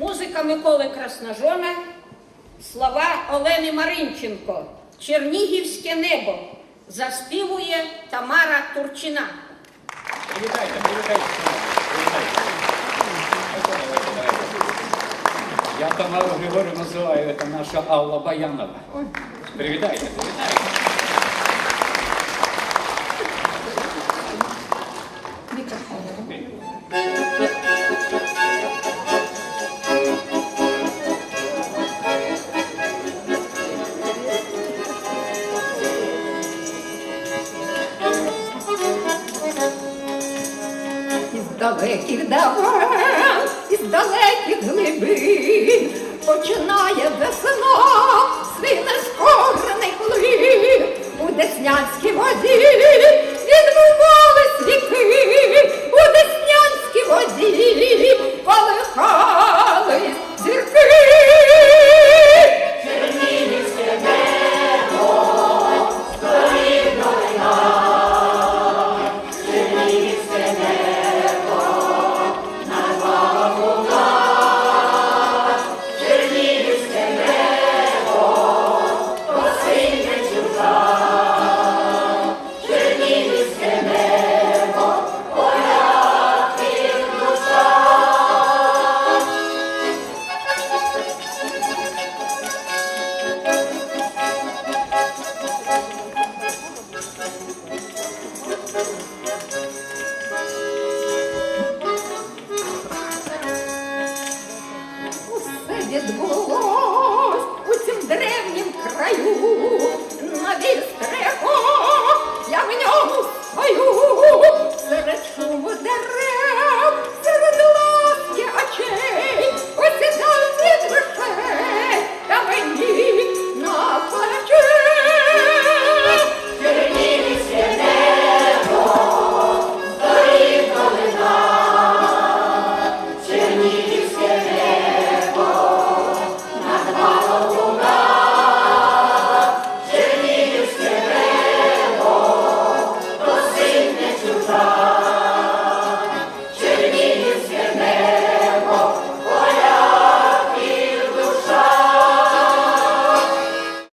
Музика Миколи Красножона, слова Олени Маринченко. Чернігівське небо заспівує Тамара Турчина. Привітайте, привітайте. Я Тамару Григорію називаю, это наша Алла Баянова. Привітайте, привітайте. Далеких давен, із далеких глибин. Починає весна свій нескорений плив. У Деснянській воді відбувались віки, у Деснянській воді себе відбулось у цім древнім краю.